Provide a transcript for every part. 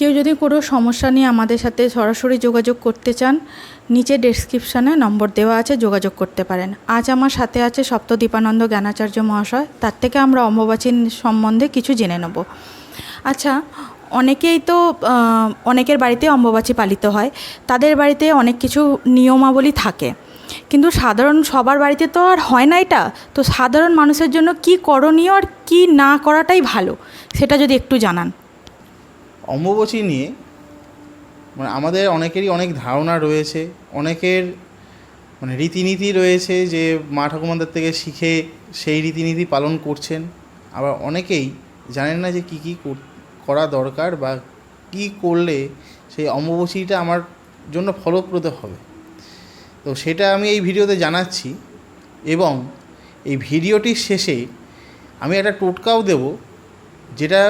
কেউ যদি কোনো সমস্যা নিয়ে আমাদের সাথে সরাসরি যোগাযোগ করতে চান, নিচে ডেসক্রিপশানে নম্বর দেওয়া আছে, যোগাযোগ করতে পারেন। আজ আমার সাথে আছে সপ্তদীপানন্দ জ্ঞানাচার্য মহাশয়। তার থেকে আমরা অম্বুবাচীর সম্বন্ধে কিছু জেনে নেব। আচ্ছা অনেকেই তো অনেকের বাড়িতে অম্বুবাচী পালিত হয়। তাদের বাড়িতে অনেক কিছু নিয়মাবলী থাকে। কিন্তু সাধারণ সবার বাড়িতে তো আর হয় না এটা। তো সাধারণ মানুষের জন্য কি করণীয় আর কি না করাটাই ভালো, সেটা যদি একটু জানান। অম্বুবাচী নিয়ে মানে আমাদের অনেকেরই অনেক ধারণা রয়েছে, অনেকের মানে রীতিনীতি রয়েছে যে মা ঠাকুমাদের থেকে শিখে সেই রীতিনীতি পালন করছেন। আবার অনেকেই জানেন না যে কী কী কর- করা দরকার বা কী করলে সেই অম্বুবাচীটা আমার জন্য ফলপ্রদ হবে। তো সেটা আমি এই ভিডিওতে জানাচ্ছি এবং এই ভিডিওটির শেষে আমি একটা টোটকাও দেব, যেটা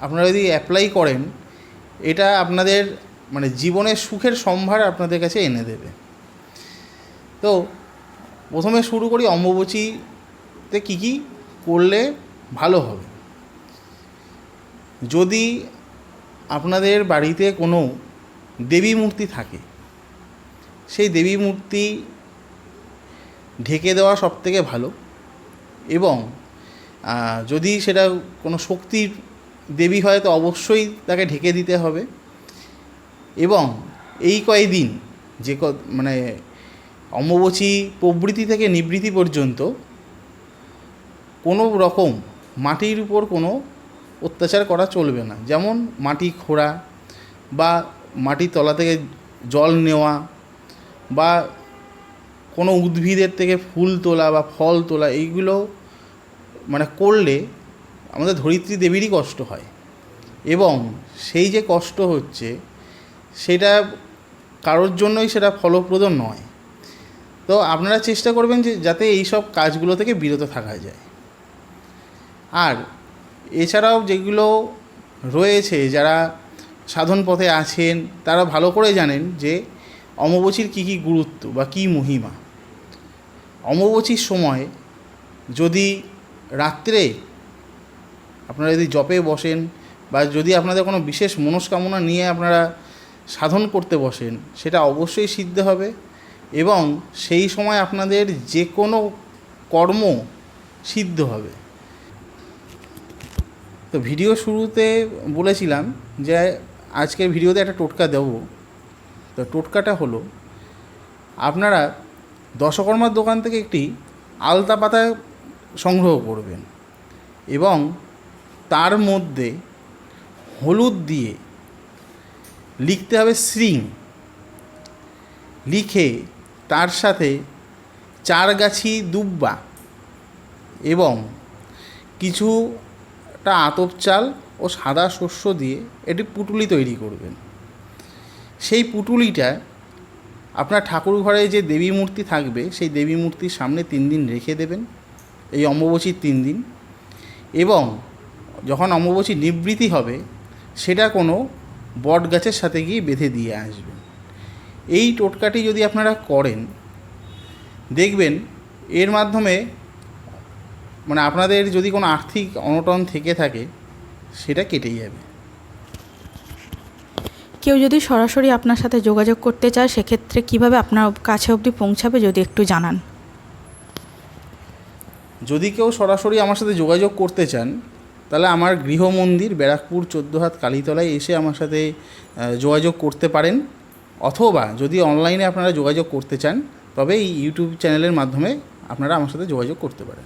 আপনারা যদি অ্যাপ্লাই করেন এটা আপনাদের মানে জীবনের সুখের সম্ভার আপনাদের কাছে এনে দেবে। তো প্রথমে শুরু করি অম্বুবাচীতে কী কী করলে ভালো হবে। যদি আপনাদের বাড়িতে কোনো দেবী মূর্তি থাকে, সেই দেবী মূর্তি ঢেকে দেওয়া সবথেকে ভালো এবং যদি সেটা কোনো শক্তির দেবী হয় তো অবশ্যই তাকে ঢেকে দিতে হবে। এবং এই কয়দিন যে ক মানে অম্বুবাচী প্রবৃত্তি থেকে নিবৃত্তি পর্যন্ত কোনো রকম মাটির উপর কোনো অত্যাচার করা চলবে না। যেমন মাটি খোঁড়া বা মাটির তলা থেকে জল নেওয়া বা কোনো উদ্ভিদের থেকে ফুল তোলা বা ফল তোলা, এইগুলো মানে করলে আমাদের ধরিত্রী দেবীরই কষ্ট হয়। এবং সেই যে কষ্ট হচ্ছে, সেটা কারোর জন্যই সেটা ফলপ্রদ নয়। তো আপনারা চেষ্টা করবেন যে যাতে এই সব কাজগুলো থেকে বিরত থাকা যায়। আর এছাড়াও যেগুলো রয়েছে, যারা সাধন পথে আছেন, তারা ভালো করে জানেন যে অমাবস্যীর কী কী গুরুত্ব বা কী মহিমা। অমাবস্যীর সময় যদি রাত্রে আপনারা যদি জপে বসেন বা যদি আপনাদের কোনো বিশেষ মনস্কামনা নিয়ে আপনারা সাধন করতে বসেন, সেটা অবশ্যই সিদ্ধ হবে এবং সেই সময় আপনাদের যে কোনো কর্ম সিদ্ধ হবে। তো ভিডিও শুরুতে বলেছিলাম যে আজকের ভিডিওতে একটা টোটকা দেব। তো টোটকাটা হলো, আপনারা দশকর্মার দোকান থেকে একটি আলতা পাতা সংগ্রহ করবেন এবং তার মধ্যে হলুদ দিয়ে লিখতে হবে শ্রিং। লিখে তার সাথে চারগাছি দুব্বা এবং কিছুটা আতপ চাল ও সাদা শস্য দিয়ে এটি পুটুলি তৈরি করবেন। সেই পুটুলিটা আপনার ঠাকুর ঘরে যে দেবী মূর্তি থাকবে, সেই দেবী মূর্তির সামনে তিন দিন রেখে দেবেন, এই অম্বুবাচীর তিন দিন এবং যখন অম্বুবাচী নিবৃত্তি হবে সেটা কোনো বট গাছের সাথে গিয়ে বেঁধে দিয়ে আসবেন এই টোটকাটি যদি আপনারা করেন দেখবেন এর মাধ্যমে মানে আপনাদের যদি কোনো আর্থিক অনটন থেকে থাকে সেটা কেটে যাবে। কেউ যদি সরাসরি আপনার সাথে যোগাযোগ করতে চায় সেক্ষেত্রে কীভাবে আপনার কাছে অবধি পৌঁছাবে যদি একটু জানান। যদি কেউ সরাসরি আমার সাথে যোগাযোগ করতে চান তাহলে আমার গৃহমন্দির ব্যারাকপুর চোদ্দ হাত কালীতলায় এসে আমার সাথে যোগাযোগ করতে পারেন। অথবা যদি অনলাইনে আপনারা যোগাযোগ করতে চান, তবে এই ইউটিউব চ্যানেলের মাধ্যমে আপনারা আমার সাথে যোগাযোগ করতে পারেন।